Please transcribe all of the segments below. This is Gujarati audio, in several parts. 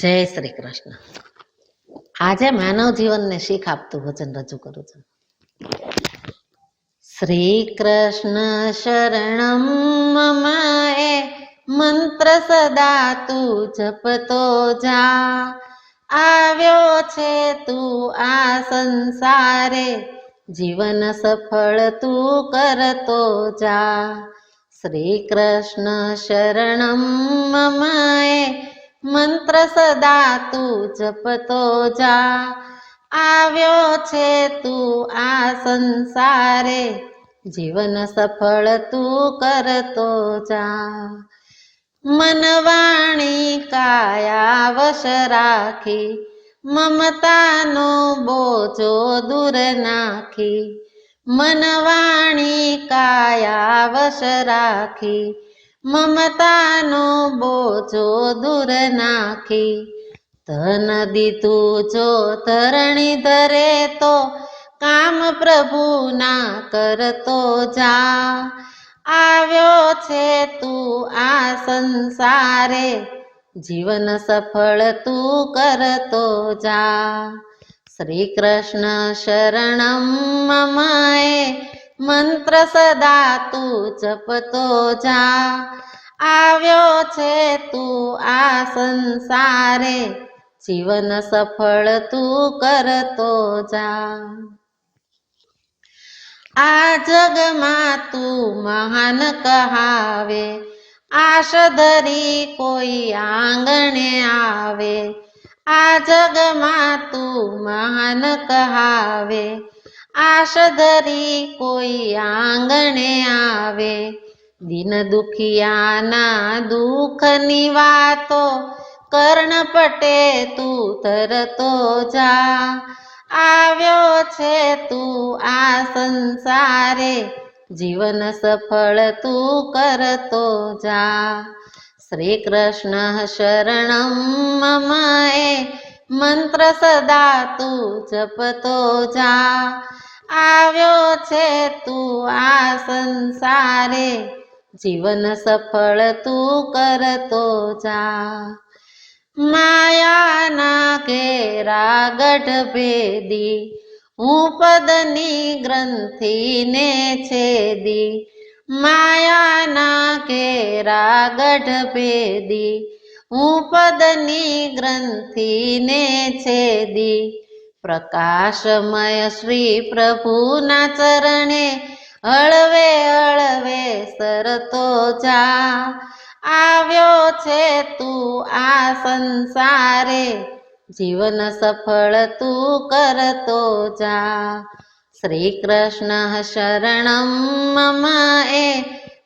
જય શ્રી કૃષ્ણ. આજે માનવ જીવનને શીખ આપતું વચન રજૂ કરું છું. શ્રી કૃષ્ણ શરણમ મમાએ મંત્ર સદા તું જપતો જા. આવ્યો છે તું આ સંસારે, જીવન સફળ તું કરતો જા. શ્રી કૃષ્ણ શરણમ મમ એ મંત્ર સદા તું જપતો જા. આવ્યો છે તું આ સંસારે, જીવન સફળ તું કરતો જા. મનવાણી કાયા વશ રાખી, મમતાનો બોજો દૂર નાખી. મનવાણી કાયા વશ રાખી મમતાનો બોજો દૂર નાખી. ધન દીધું જો ધરણી ધરે તો કામ પ્રભુ ના કરતો જા. આવ્યો છે તું આ સંસારે, જીવન સફળ તું કરતો જા. શ્રી કૃષ્ણ શરણમ મમ એ મંત્ર સદા તું જપતો જા. આવ્યો છે તું આ સંસારે, જીવન સફળ તું કરતો જા. આ જગમાં તું મહાન કહાવે આશ ધરી કોઈ આંગણે આવે. આ જગમાં તું મહાન કહાવે આશ ધરી કોઈ આંગણે આવે. દિન દુખિયાના દુઃખની વાતો કર્ણ પટે તું તરતો જા. આવ્યો છે તું આ સંસારે, જીવન સફળ તું કરતો જા. શ્રી કૃષ્ણ શરણમ મમાએ મંત્ર સદા તું જપતો જા. આવ્યો છે તું આ સંસારે. જીવન સફળ તું કરતો જા. માયાના ઘેરા ગઢ ભેદી, ઉપદની ગ્રંથિને છેદી. માયાના ઘેરા ગઢ ભેદી, ઉપદની ગ્રંથિને છેદી. પ્રકાશમય શ્રી પ્રભુના ચરણે હળવે હળવે સરતો જા. આવ્યો છે તું આ સંસારે, જીવન સફળ તું કરતો જા. શ્રી કૃષ્ણ શરણમ એ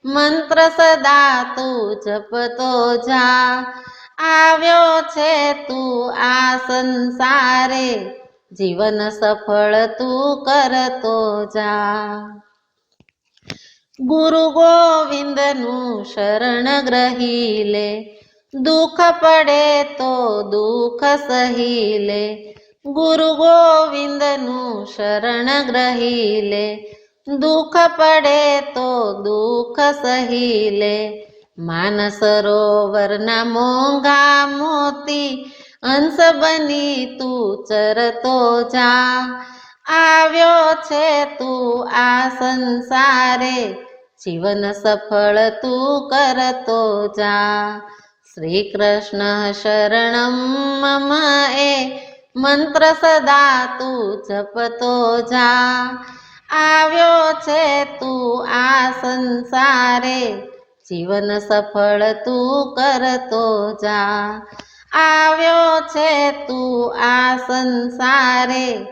મંત્ર સદા તું જપતો જા. આવ્યો છે તું આ સંસારે જીવન સફળ તું કરતો જા. ગુરુ ગોવિંદનું શરણ ગ્રહી લે. દુઃખ પડે તો દુઃખ સહી લે. ગુરુ ગોવિંદનું શરણ ગ્રહી લે. દુઃખ પડે તો દુઃખ સહી લે. માન સરોવરના મોંઘા મોતી અંશ બની તું ચરતો જા. આવ્યો છે તું આ સંસારે. જીવન સફળ તું કરતો જા. શ્રી કૃષ્ણ શરણમ મમ એ મંત્ર સદા તું જપતો જા. આવ્યો છે તું આ સંસારે. જીવન સફળ તું કરતો જા. આવ્યો છે તું આ સંસારે.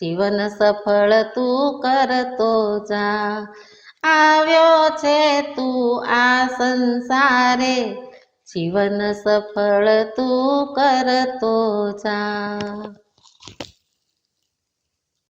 જીવન સફળ તું કરતો જા. આવ્યો છે તું આ સંસારે. જીવન સફળ તું કરતો જા.